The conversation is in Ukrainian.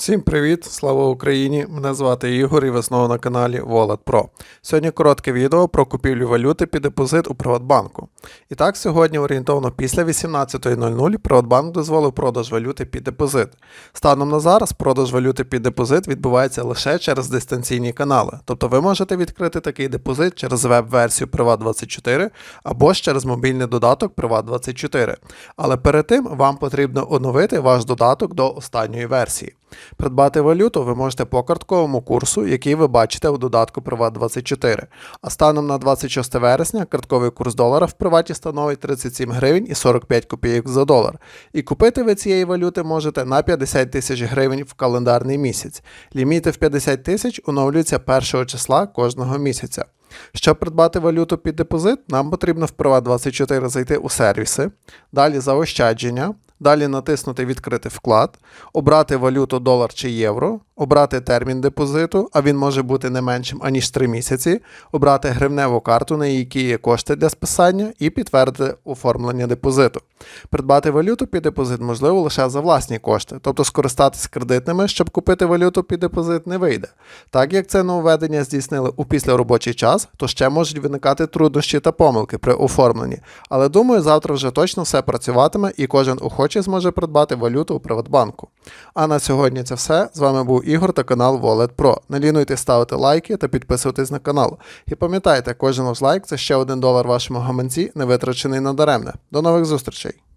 Всім привіт, слава Україні! Мене звати Ігор і ви знову на каналі Wallet Pro. Сьогодні коротке відео про купівлю валюти під депозит у Приватбанку. І так, сьогодні орієнтовно після 18.00 Приватбанк дозволив продаж валюти під депозит. Станом на зараз продаж валюти під депозит відбувається лише через дистанційні канали. Тобто ви можете відкрити такий депозит через веб-версію Privat24 або ж через мобільний додаток Privat24. Але перед тим вам потрібно оновити ваш додаток до останньої версії. Придбати валюту ви можете по картковому курсу, який ви бачите у додатку Privat24. А станом на 26 вересня картковий курс долара в приваті становить 37 гривень і 45 копійок за долар. І купити ви цієї валюти можете на 50 тисяч гривень в календарний місяць. Ліміти в 50 тисяч оновлюються 1 числа кожного місяця. Щоб придбати валюту під депозит, нам потрібно в Privat24 зайти у сервіси, далі заощадження, далі натиснути Відкрити вклад, обрати валюту долар чи євро, обрати термін депозиту, а він може бути не меншим аніж 3 місяці, обрати гривневу карту, на якій є кошти для списання, і підтвердити оформлення депозиту. Придбати валюту під депозит можливо лише за власні кошти, тобто скористатись кредитними, щоб купити валюту під депозит, не вийде. Так як це нововведення здійснили у післяробочий час, то ще можуть виникати труднощі та помилки при оформленні. Але думаю, завтра вже точно все працюватиме і кожен охочий зможе придбати валюту у Приватбанку. А на сьогодні це все. З вами був Ігор та канал Wallet Pro. Не лінуйтесь ставити лайки та підписуватись на канал. І пам'ятайте, кожен ваш лайк це ще один долар вашому гаманці, не витрачений надаремне. До нових зустрічей!